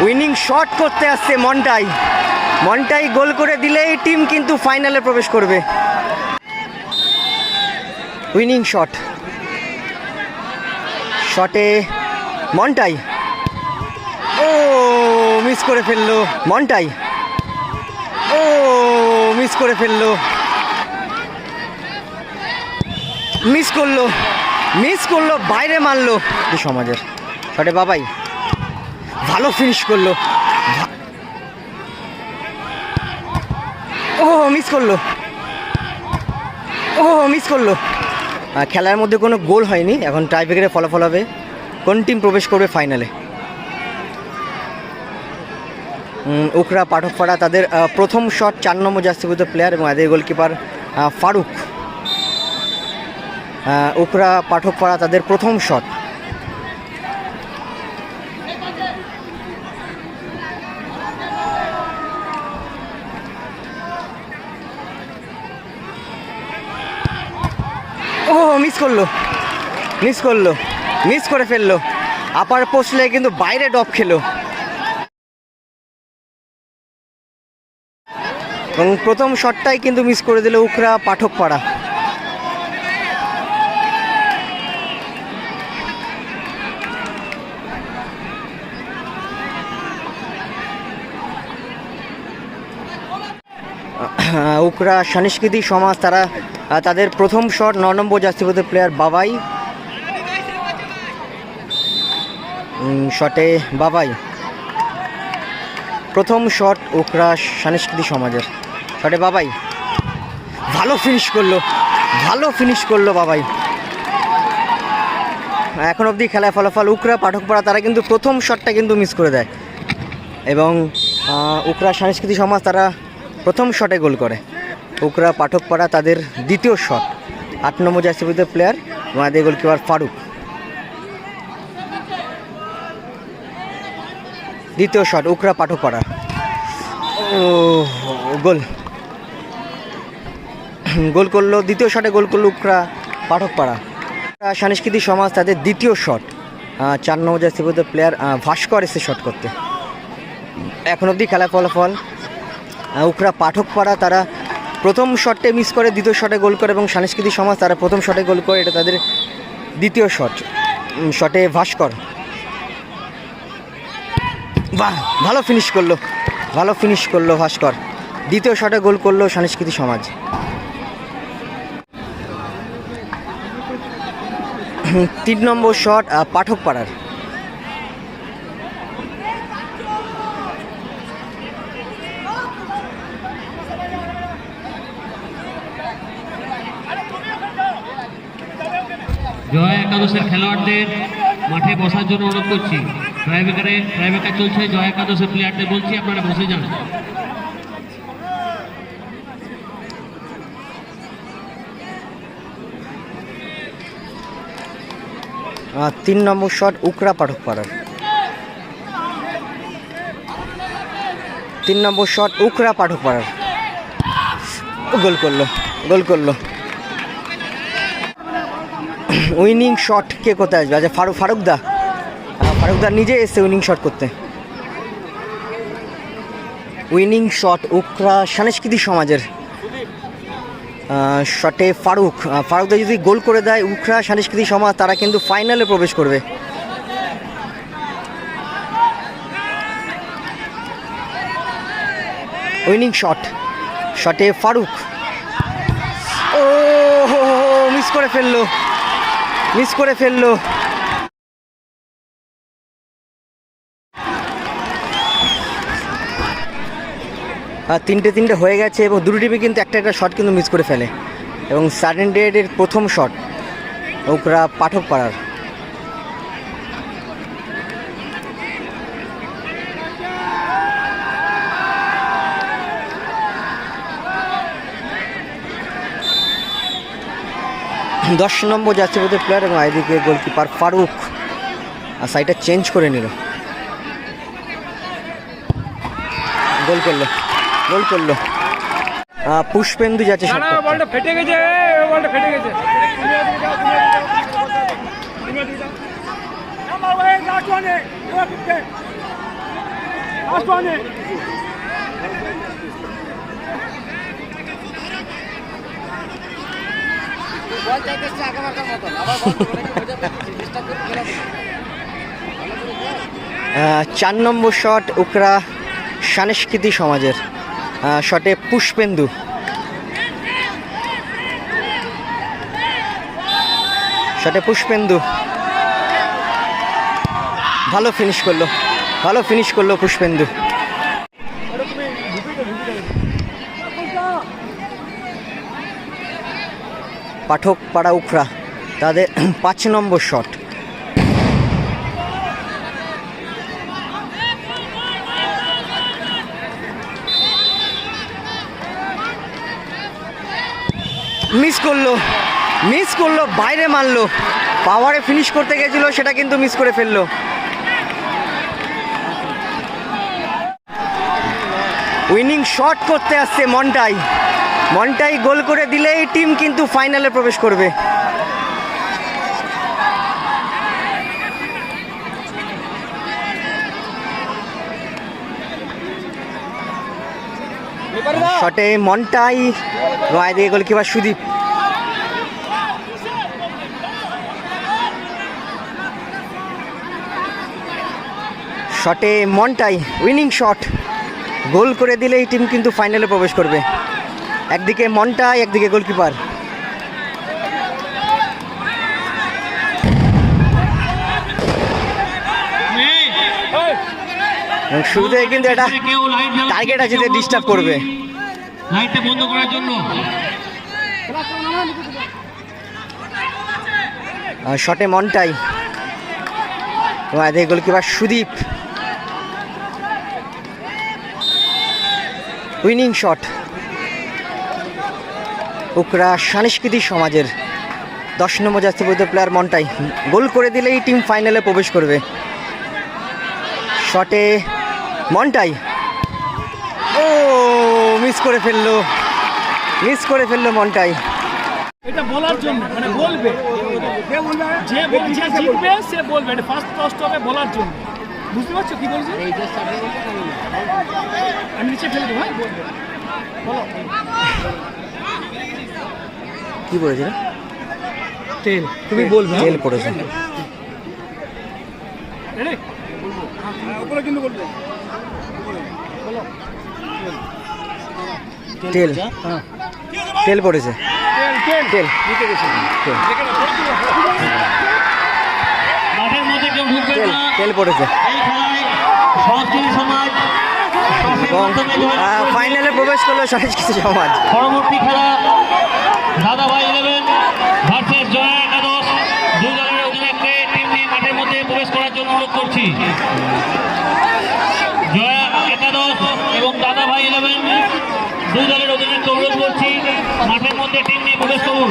Winning shot করতে আসছে মনটাই। মনটাই গোল করে দিলেই টিম কিন্তু ফাইনালে প্রবেশ করবে। Winning shot. শটে মনটাই। ও, মিস করে ফেলল। মনটাই। ও, মিস করে ফেলল। মিস করল। মিস করল, বাইরে মারলো। সমাজের। শটে বাবাই। ভালো ফিনিশ করল। ও মিস করল। ও মিস করল। খেলার মধ্যে কোনো গোল হয়নি, এখন টাইব্রেকারে ফলাফল হবে। কোন টিম প্রবেশ করবে ফাইনালে উকরা, পাঠকপাড়া, তাদের প্রথম শট চার নম্বর জাস্তিভূত প্লেয়ার এবং এদের গোলকিপার ফারুক। উকরা, পাঠকপাড়া, তাদের প্রথম শট ও মিস করল। মিস করল। মিস করে ফেলল। আপার পোস্টলে কিন্তু বাইরে ডপ খেলো। এবং প্রথম শটটাই কিন্তু মিস করে দিল উকরা পাঠকপাড়া। আহ, উকরা সংস্কৃতি সমাজ তারা তাদের প্রথম শট, ন নম্বর জাস্তিপতি প্লেয়ার বাবাই। শটে বাবাই। প্রথম শট উকরা সাংস্কৃতিক সমাজের। শটে বাবাই। ভালো ফিনিশ করল। ভালো ফিনিশ করল বাবাই। এখন অবধি খেলায় ফলাফল উকরা পাঠকপাড়া, তারা কিন্তু প্রথম শটটা কিন্তু মিস করে দেয়। এবং উকরা সাংস্কৃতিক সমাজ তারা প্রথম শটে গোল করে। উকরা পাঠকপাড়া তাদের দ্বিতীয় শট। আট নম্বর জার্সিবিতে প্লেয়ার আমাদের গোলকিপার ফারুক। দ্বিতীয় শট উকরা পাঠকপাড়া। ও, গোল। গোল করল, দ্বিতীয় শটে গোল করল উকরা পাঠকপাড়া। সাংস্কৃতিক সমাজ তাদের দ্বিতীয় শট। চার নম্বর জার্সিবিতে প্লেয়ার ভাস্কর এসে শট করতে। এখন অবধি খেলা ফলাফল উকরা পাঠকপাড়া, তারা প্রথম শটে মিস করে দ্বিতীয় শটে গোল করে এবং সাংস্কৃতিক সমাজ তারা প্রথম শটে গোল করে, এটা তাদের দ্বিতীয় শট। শটে ভাস্কর। বাহ, ভালো ফিনিশ করল, ভালো ফিনিশ করল ভাস্কর। দ্বিতীয় শটে গোল করল সাংস্কৃতিক সমাজ। তিন নম্বর শট পাঠক পাঠকপাড়ার। জয় একাদশের খেলোয়াড়দের মাঠে বসার জন্য অনুরোধ করছি। ড্রাইভেকারে ড্রাইভেকার চলছে, জয় একাদশের প্লেয়ারদের বলছি, আপনারা বসে যান। তিন নম্বর শট উকরা পাঠকপাড়ার। তিন নম্বর শট উকরা পাঠক পাড়ার গোল করল গোল করল। উইনিং শট কে কোথায় আসবে? আচ্ছা ফারুক ফারুকদা ফারুকদা নিজে এসছে উইনিং শট করতে। উইনিং শট উকরা সাংস্কৃতিক সমাজের। শটে ফারুক। ফারুকদা যদি গোল করে দেয় উখরা সাংস্কৃতিক সমাজ, তারা কিন্তু ফাইনালে প্রবেশ করবে। উইনিং শট শটে ফারুক। ও, মিস করে ফেলল। মিস করে ফেলল। আর তিনটে তিনটে হয়ে গেছে এবং দুটো টিমে কিন্তু একটা একটা শট কিন্তু মিস করে ফেলে। এবং সাডেন ডেডের প্রথম শট ওকরা পাঠক পাড়ার। দশ নম্বর যাচ্ছে বোধহয় প্লেয়ার এবং এদিকে গোলকিপার ফারুক আর সাইডটা চেঞ্জ করে নিল গোল করল গোল করল পুষ্পেন্দু যাচ্ছে। বলটা ফেটে গেছে বলটা ফেটে গেছে চার নম্বর শট উকরা সাংস্কৃতিক সমাজের শটে পুষ্পেন্দু। শটে পুষ্পেন্দু। ভালো ফিনিশ করল, ভালো ফিনিশ করল পুষ্পেন্দু। পাঠক পাড়া উখরা তাদের পাঁচ নম্বর শট। মিস করল মিস করল, বাইরে মারলো। পাওয়ারে ফিনিশ করতে গেছিল, সেটা কিন্তু মিস করে ফেলল। উইনিং শট করতে আসছে মনটাই। মনটাই গোল করে দিলেই টিম কিন্তু ফাইনালে প্রবেশ করবে। শটে মনটাই রয় দিয়ে গোলকিপার সুদীপ। শটে মনটাই উইনিং শট গোল করে দিলেই টিম কিন্তু ফাইনালে প্রবেশ করবে। একদিকে মনটাই একদিকে গোলকিপার শুরুতে কিন্তু এটা টার্গেট আছে যে ডিস্টার্ব করবে। লাইটটা বন্ধ করার জন্য। শটে মনটাই। এদিকে goalkeeper Sudip. Winning shot Ukhra সাংস্কৃতিক সমাজের দশ নম্বর জাতীয় প্লেয়ার মনটাই গোল করে দিলেই টিম ফাইনালে প্রবেশ করবে। শটে মনটাই। ও মিস করে ফেলল। মিস করে ফেলল মনটাই। এটা বলার জন্য মানে বলবে। সে বলবে। ফার্স্ট টস্ট হবে বলার জন্য। বুঝতে পারছ কি আমি নিচে ফেলে দেবো হ্যাঁ? বলো। কি বলেছিল তেল তুমি বলবে পড়েছে। তেল তেল পড়েছে। তেল তেল গেছে। তেল তেল না। তেল পড়েছে। এবং ফাইনালে প্রবেশ করল সংস্কৃতি সমাজ। পরবর্তী খেলা দাদাভাই ইলেভেন ভার্সেস জয়া একাদশ। দুই দলের অধিনায়ককে টিম নিয়ে মাঠের মধ্যে প্রবেশ করার জন্য অনুরোধ করছি। জয়া একাদশ এবং দাদা ভাই ইলেভেন দুই দলের অধিনায়ককে অনুরোধ করছি, মাঠের মধ্যে টিম নিয়ে প্রবেশ করুন।